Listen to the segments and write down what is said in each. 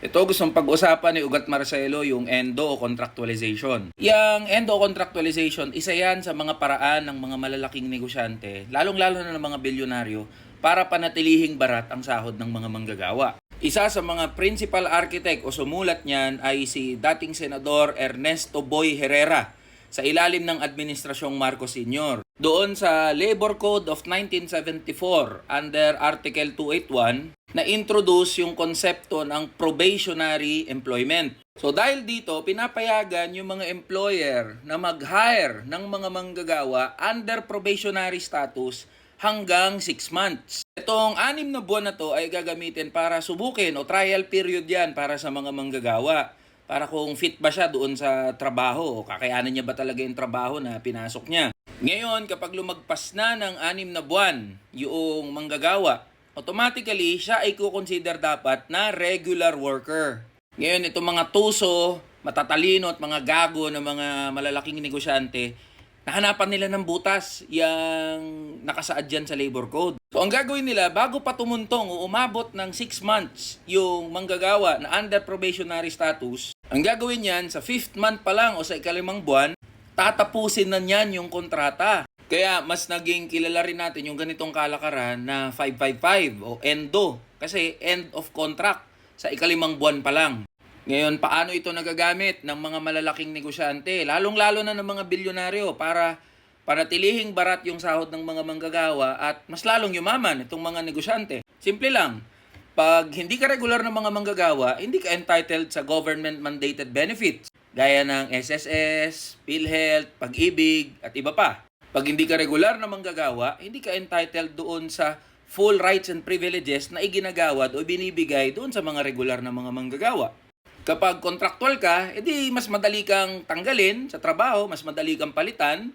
Ito gustong pag-usapan ni Ugat Marcelo yung endo o contractualization. Yang endo contractualization, isa yan sa mga paraan ng mga malalaking negosyante, lalong-lalo na ng mga bilyonaryo, para panatilihing barat ang sahod ng mga manggagawa. Isa sa mga principal architect o sumulat niyan ay si dating Senador Ernesto Boy Herrera sa ilalim ng Administrasyong Marcos Sr. Doon sa Labor Code of 1974 under Article 281 na introduce yung konsepto ng probationary employment. So dahil dito, pinapayagan yung mga employer na mag-hire ng mga manggagawa under probationary status hanggang 6 months. Itong anim na buwan na to ay gagamitin para subukin o trial period yan para sa mga manggagawa para kung fit ba siya doon sa trabaho o kakayanan niya ba talaga yung trabaho na pinasok niya. Ngayon, kapag lumagpas na ng anim na buwan yung manggagawa, automatically siya ay kukonsider dapat na regular worker. Ngayon, itong mga tuso, matatalino at mga gago ng mga malalaking negosyante, nahanapan nila ng butas yung nakasaad dyan sa labor code. So, ang gagawin nila, bago pa tumuntong o umabot ng 6 months yung manggagawa na under probationary status, ang gagawin yan, sa 5th month pa lang o sa ikalimang buwan, tatapusin na niyan yung kontrata. Kaya mas naging kilala rin natin yung ganitong kalakaran na 555 o ENDO. Kasi end of contract sa ikalimang buwan pa lang. Ngayon, paano ito nagagamit ng mga malalaking negosyante? Lalong-lalo na ng mga bilyonaryo para panatilihing barat yung sahod ng mga manggagawa at mas lalong yumaman itong mga negosyante. Simple lang, pag hindi ka regular ng mga manggagawa, hindi ka entitled sa government mandated benefits gaya ng SSS, PhilHealth, Pag-ibig at iba pa. Pag hindi ka regular na manggagawa, hindi ka entitled doon sa full rights and privileges na iginagawad o binibigay doon sa mga regular na mga manggagawa. Kapag contractual ka, edi mas madali kang tanggalin sa trabaho, mas madali kang palitan,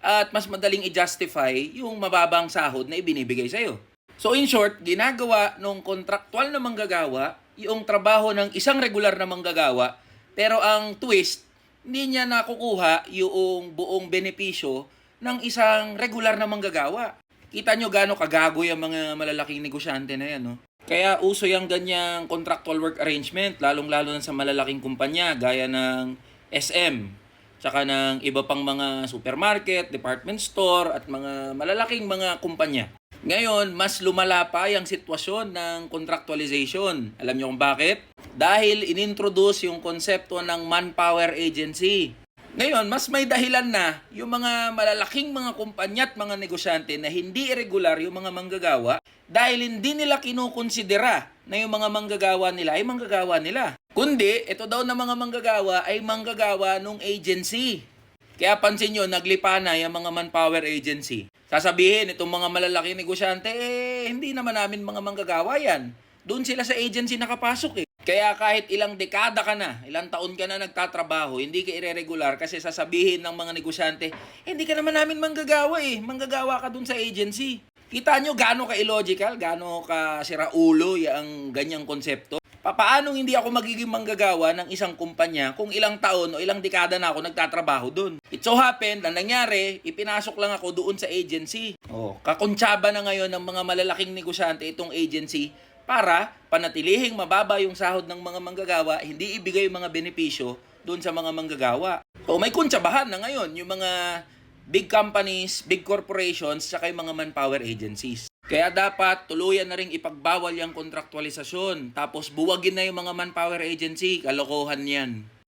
at mas madaling i-justify yung mababang sahod na ibinibigay sa'yo. So in short, ginagawa nung kontraktual na manggagawa yung trabaho ng isang regular na manggagawa, pero ang twist, hindi niya nakukuha yung buong benepisyo ng isang regular na manggagawa. Kita nyo gaano kagago yung mga malalaking negosyante na yan, no? Kaya uso yung ganyang contractual work arrangement, lalong-lalo na sa malalaking kumpanya gaya ng SM, tsaka ng iba pang mga supermarket, department store, at mga malalaking mga kumpanya. Ngayon, mas lumala pa yung sitwasyon ng contractualization. Alam niyo kung bakit? Dahil inintroduce yung konsepto ng manpower agency. Ngayon, mas may dahilan na yung mga malalaking mga kumpanya at mga negosyante na hindi irregular yung mga manggagawa dahil hindi nila kinukonsidera na yung mga manggagawa nila ay manggagawa nila. Kundi, ito daw na mga manggagawa ay manggagawa nung agency. Kaya pansin nyo, naglipa na yung mga manpower agency. Sasabihin, itong mga malalaking negosyante, eh, hindi naman namin mga manggagawa yan. Doon sila sa agency nakapasok eh. Kaya kahit ilang dekada ka na, ilang taon ka na nagtatrabaho, hindi ka ire-regular kasi sasabihin ng mga negosyante, eh, hindi ka naman namin manggagawa eh. Manggagawa ka dun sa agency. Kita nyo gaano ka illogical, gaano ka siraulo yung ganyang konsepto. Papaanong hindi ako magiging manggagawa ng isang kumpanya kung ilang taon o ilang dekada na ako nagtatrabaho doon? It so happened, na nangyari, ipinasok lang ako doon sa agency. Oh, kakontsaba na ngayon ng mga malalaking negosyante itong agency para panatilihing mababa yung sahod ng mga manggagawa, hindi ibigay yung mga benepisyo doon sa mga manggagawa. So may kuntsabahan na ngayon yung mga big companies, big corporations, saka yung mga manpower agencies. Kaya dapat tuluyan na ring ipagbawal yung kontraktualisasyon. Tapos buwagin na yung mga manpower agency. Kalokohan yan.